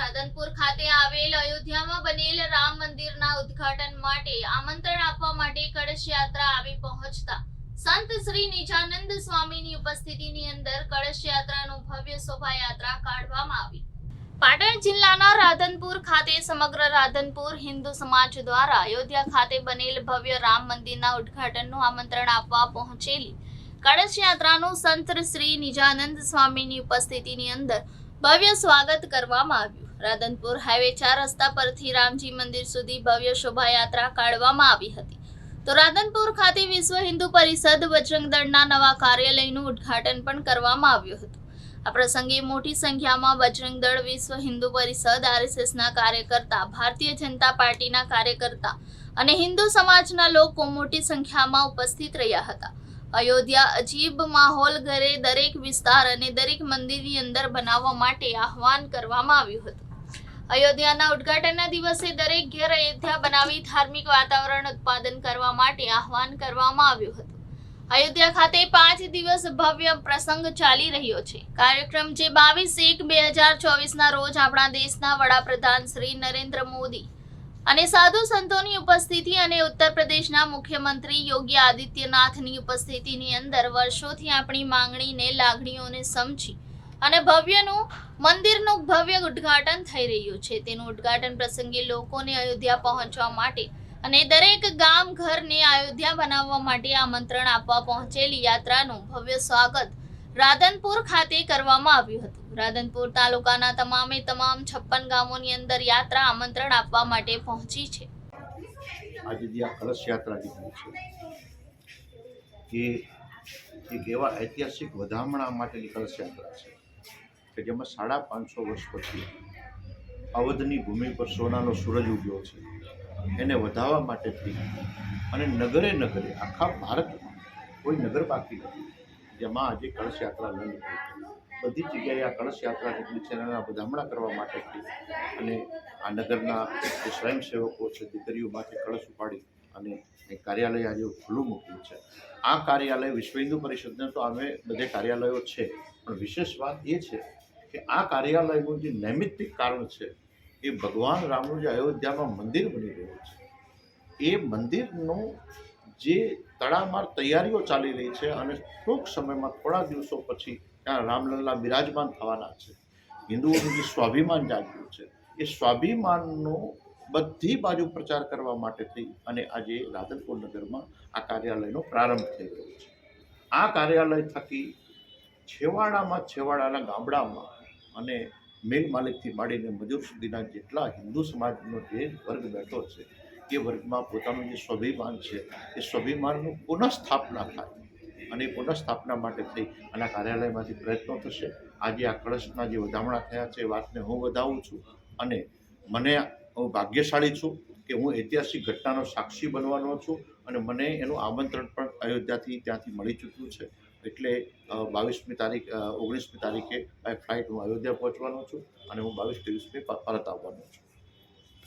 રાધનપુર ખાતે આવેલ અયોધ્યામાં બનેલ રામ મંદિરના ઉદ્ઘાટન માટે આમંત્રણ આપવા માટે કળશ યાત્રા આવી પહોંચતા સંત શ્રી નિજાનંદ સ્વામીની ઉપસ્થિતિની અંદર કળશ યાત્રાનું ભવ્ય શોભાયાત્રા કાઢવામાં આવી. પાટણ જિલ્લાના રાધનપુર ખાતે સમગ્ર રાધનપુર હિન્દુ સમાજ દ્વારા અયોધ્યા ખાતે બનેલ ભવ્ય રામ મંદિરના ઉદ્ઘાટનનું આમંત્રણ આપવા પહોંચેલી. કળશ યાત્રાનું સંત શ્રી નિજાનંદ સ્વામીની ઉપસ્થિતિની અંદર ભવ્ય સ્વાગત કરવામાં આવ્યું. રાધનપુર હાઈવે ચાર રસ્તા પરથી રામજી મંદિર સુધી ભવ્ય શોભાયાત્રા કાઢવામાં આવી હતી. તો રાધનપુર ખાતે વિશ્વ હિન્દુ પરિષદ બજરંગ દળના નવા કાર્યાલયનું ઉદ્ઘાટન પણ કરવામાં આવ્યું હતું. આ પ્રસંગે મોટી સંખ્યામાં બજરંગ દળ વિશ્વ હિન્દુ પરિષદ, આરએસએસના કાર્યકર્તા, ભારતીય જનતા પાર્ટીના કાર્યકર્તા અને હિન્દુ સમાજના લોકો મોટી સંખ્યામાં ઉપસ્થિત રહ્યા હતા. અયોધ્યા અજીબ માહોલ ઘરે દરેક વિસ્તાર અને દરેક મંદિરની અંદર બનાવવા માટે આહવાન કરવામાં આવ્યું હતું. અયોધ્યાના ઉદ્ઘાટનના દિવસે દરેક ઘેર અયોધ્યા બનાવી ધાર્મિક વાતાવરણ ઉત્પાદન કરવા માટે આહવાન કરવામાં આવ્યું હતું. અયોધ્યા ખાતે પાંચ દિવસ ભવ્ય પ્રસંગ ચાલી રહ્યો છે. કાર્યક્રમ જે બાવીસ એક બે હજાર ચોવીસના રોજ આપણા દેશના વડાપ્રધાન શ્રી નરેન્દ્ર મોદી અને સાધુ સંતોની ઉપસ્થિતિ અને ઉત્તર પ્રદેશના મુખ્યમંત્રી યોગી આદિત્યનાથની ઉપસ્થિતિની અંદર વર્ષોથી આપણી માંગણીને, લાગણીઓને સમજી અને ભવ્યનું, મંદિરનું ભવ્ય ઉદ્ઘાટન થઈ રહ્યું છે. તેનું ઉદ્ઘાટન પ્રસંગે લોકોને અયોધ્યા પહોંચવા માટે અને દરેક ગામ ઘરને અયોધ્યા બનાવવા માટે આમંત્રણ આપવા પહોંચેલી યાત્રાનું ભવ્ય સ્વાગત રાધનપુર ખાતે કરવામાં આવ્યું હતું. રાધનપુર તાલુકાના તમામે તમામ છપ્પન ગામોની અંદર યાત્રા આમંત્રણ આપવા માટે પહોંચી છે. આજે જે આ કલશ યાત્રા નીકળી છે, એ એક એવા ઐતિહાસિક વધામણા માટેની કલશ યાત્રા છે કે જેમાં સાડા પાંચસો વર્ષ પછી અવધની ભૂમિ પર સોનાનો સૂરજ ઉગ્યો છે. એને વધાવવા માટે થઈ અને નગરે નગરે આખા ભારતમાં કોઈ નગર બાકી નથી. જેમાં આજે કળશ યાત્રા ન બધી જગ્યાએ આ કળશ યાત્રા નીકળી છે અને વધામણા કરવા માટે અને આ નગરના જે સ્વયંસેવકો છે દીકરીઓ માટે કળશ ઉપાડી અને એ કાર્યાલય આજે ખુલ્લું મૂક્યું છે. આ કાર્યાલય વિશ્વ હિન્દુ પરિષદને તો અમે બધે કાર્યાલયો છે, પણ વિશેષ વાત એ છે કે આ કાર્યાલયનું જે નૈમિત્તિક કારણ છે, એ ભગવાન રામનું જે અયોધ્યામાં મંદિર બની રહ્યું છે. એ મંદિરનું જે તડામાર તૈયારીઓ ચાલી રહી છે અને ટૂંક સમયમાં થોડા દિવસો પછી ત્યાં રામલલ્લા બિરાજમાન થવાના છે. હિન્દુઓનું જે સ્વાભિમાન જાગ્યું છે, એ સ્વાભિમાનનો બધી બાજુ પ્રચાર કરવા માટે થઈ અને આજે રાધનપુર નગરમાં આ કાર્યાલયનો પ્રારંભ થઈ રહ્યો છે. આ કાર્યાલય થકી છેવાડામાં છેવાડાના ગામડામાં અને મિલ માલિકથી માંડીને મજૂર સુધીના જેટલા હિન્દુ સમાજનો જે વર્ગ બેઠો છે એ વર્ગમાં પોતાનું જે સ્વાભિમાન છે, એ સ્વાભિમાનનું પુનઃસ્થાપના થાય અને એ પુનઃસ્થાપના માટે થઈ અને કાર્યાલયમાંથી પ્રયત્નો થશે. આજે આ કળશના જે વધામણા થયા છે, એ વાતને હું વધાવું છું અને મને હું ભાગ્યશાળી છું કે હું ઐતિહાસિક ઘટનાનો સાક્ષી બનવાનો છું અને મને એનું આમંત્રણ પણ અયોધ્યાથી ત્યાંથી મળી ચૂક્યું છે. એટલે બાવીસમી તારીખ ઓગણીસમી તારીખે બાય ફ્લાઇટ હું અયોધ્યા પહોંચવાનો છું અને હું બાવીસ ત્રેવીસમી પરત આવવાનો છું.